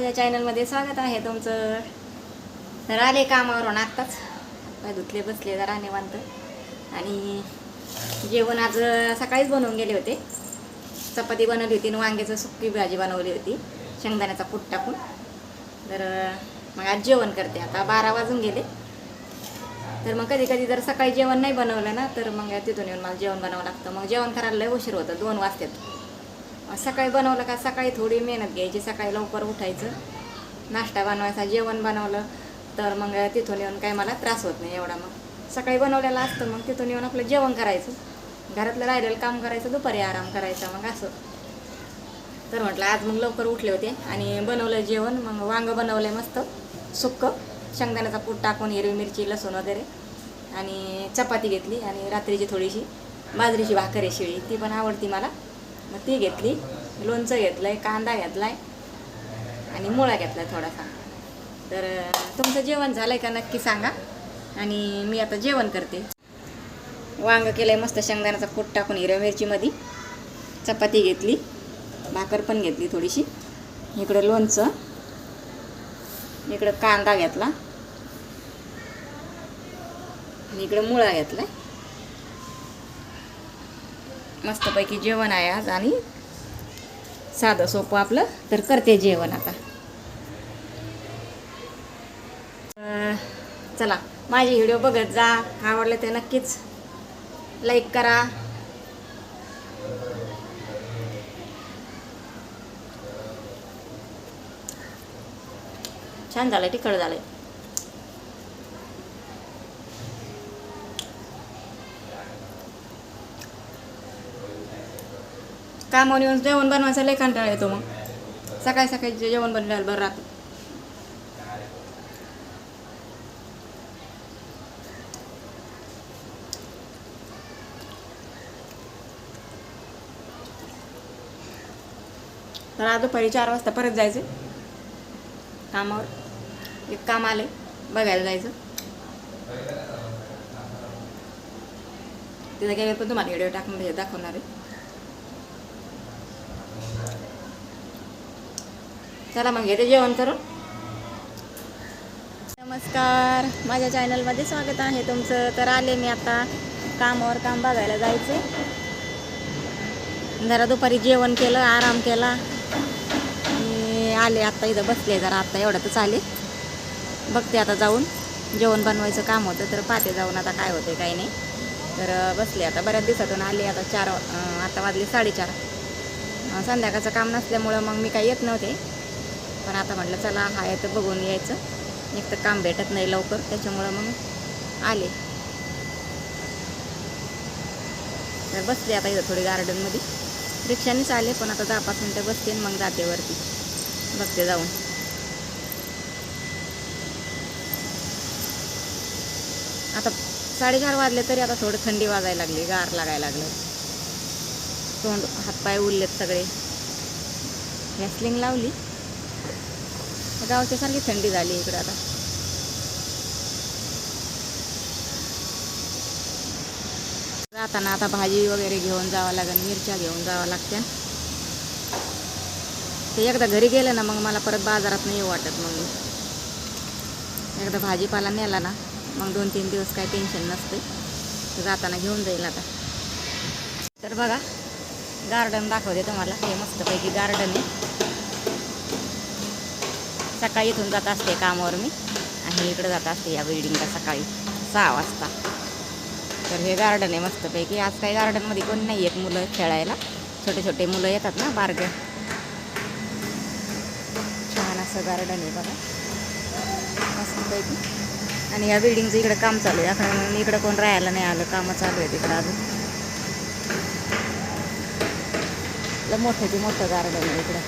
माझ्या चॅनलमध्ये स्वागत आहे तुमचं. तर आले कामावरून आत्ताच. पाय धुतले बसले जरा निवांत. आणि जेवण आज सकाळीच बनवून गेले होते. चपाती बनवली होती आणि वांग्याचं सुकी भाजी बनवली होती. शेंगदाण्याचा कूट टाकून. तर मग आज जेवण करते. आता बारा वाजून गेले. तर मग कधी कधी जर सकाळी जेवण नाही बनवलं ना तर मग तिथून येऊन मला जेवण बनावं लागतं. मग जेवण करायला लय उशीर होतं. दोन वाजतात. सकाळी बनवलं का? सकाळी थोडी मेहनत घ्यायची. सकाळी लवकर उठायचं. नाश्ता बनवायचा जेवण बनवलं तर मग तिथून येऊन काही मला त्रास होत नाही एवढा मग. सकाळी बनवलेलं असतं मग तिथून येऊन आपलं जेवण करायचं. घरातलं राहिलेलं काम करायचं दुपारी आराम करायचा मग असं. तर म्हटलं आज मग लवकर उठले होते आणि बनवलं जेवण. मग वांगं बनवलं मस्त. सुक्क. शेंगदाण्याचा पूट टाकून हिरवी मिरची लसूण वगैरे आणि चपाती घेतली आणि रात्रीची थोडीशी बाजरीची भाकर आहे शिळी. ती पण आवडती मला. मग ती घेतली. लोणचं घेतलं आहे कांदा घेतला आहे आणि मुळा घेतला थोडासा. तर तुमचं जेवण झालं आहे का नक्की सांगा. आणि मी आता जेवण करते. वांग केलं आहे मस्त शेंगदाण्याचा कूट टाकून हिरव्या मिरचीमध्ये. चपाती घेतली. भाकर पण घेतली थोडीशी. इकडं लोणचं. इकडं कांदा घेतला. आणि इकडं मुळा घेतला मस्तपैकी जेवण आहे आज आणि साधं सोपं आपलं. तर करते जेवण आता. चला माझे व्हिडिओ बघत जा. आवडले ते नक्कीच लाईक करा. छान झालं तिखट झालं कामावर येऊन जेवण बनवायचं लय कंटाळा येतो मग. सकाळी सकाळी जेवण बनल्यावर बरं राहतं. तर आज दुपारी चार वाजता परत जायचं. कामावर. एक काम आले बघायला जायचं. तिथं गेले पण तुम्हाला व्हिडिओ टाकून दाखवणार आहे. चला मग घेते जेवण करून. नमस्कार माझ्या चॅनलमध्ये स्वागत आहे तुमचं. तर आले मी आता कामावर काम बघायला जायचं. जरा दुपारी जेवण केलं आराम केला. आले आत्ता इथं बसले जरा आत्ता एवढ्यातच आले बघते आता जाऊन. जेवण बनवायचं काम होतं तर पाहते जाऊन आता काय होते काही नाही. तर बसले आता बऱ्याच दिवसातून आले आता चार आता वाजले साडेचार. संध्याकाळचं काम नसल्यामुळं मग मी काही येत नव्हते. पण आता म्हटलं चला हा तर बघून यायचं. एक तर काम भेटत नाही लवकर त्याच्यामुळं मग आले. तर बसले आता इथं थोडी गार्डनमध्ये. रिक्षानेच आले पण आता दहा पाच मिनटं बसते आणि मग जाते वरती. बघते जाऊन. आता साडेचार वाजले तरी आता थोडं थंडी वाजायला लागली गार लागायला लागलं. तोंड हातपाय उरलेत सगळे. व्हॅसलिंग लावली. गावच्या सारखी थंडी झाली इकडं आता. जाताना आता भाजी वगैरे घेऊन जावं लागेल मिरच्या घेऊन जावं लागत्या ते एकदा घरी गेलं ना मग मला परत बाजारात नाही येऊ वाटत मग एकदा भाजीपाला नेला ना मग दोन तीन दिवस काही टेन्शन नसते. जाताना घेऊन जाईल आता. तर बघा गार्डन दाखवते तुम्हाला. हे मस्तपैकी गार्डन आहे. सकाळी इथून जात असते कामावर मी. आणि इकडं जात असते या बिल्डिंगला सकाळी सहा वाजता. तर हे गार्डन आहे मस्तपैकी. आज काही गार्डनमध्ये कोण नाही आहेत मुलं खेळायला. छोटे छोटे मुलं येतात ना बारगं. छान असं गार्डन आहे बघा. मस्तपैकी. आणि या बिल्डिंगचं इकडं काम चालू आहे. कारण इकडं कोण राहायला नाही आलं. कामं चालू आहे तिकडं अजून. लय मोठं ते मोठं गार्डन आहे इकडं.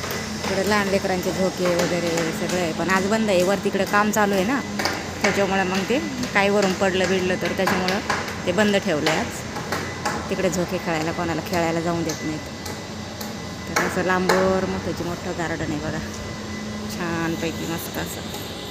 इकडं लहान लेकरांचे झोके वगैरे सगळं आहे. पण आज बंद आहे. वर तिकडं काम चालू आहे ना. त्याच्यामुळं मग ते काही वरून पडलं बिडलं तर त्याच्यामुळं ते बंद ठेवलं आहे आज. तिकडे झोके खेळायला कोणाला खेळायला जाऊन देत नाहीत. तर असं लांबवर मोठंची मोठं गार्डन आहे बघा. छानपैकी मस्त असं.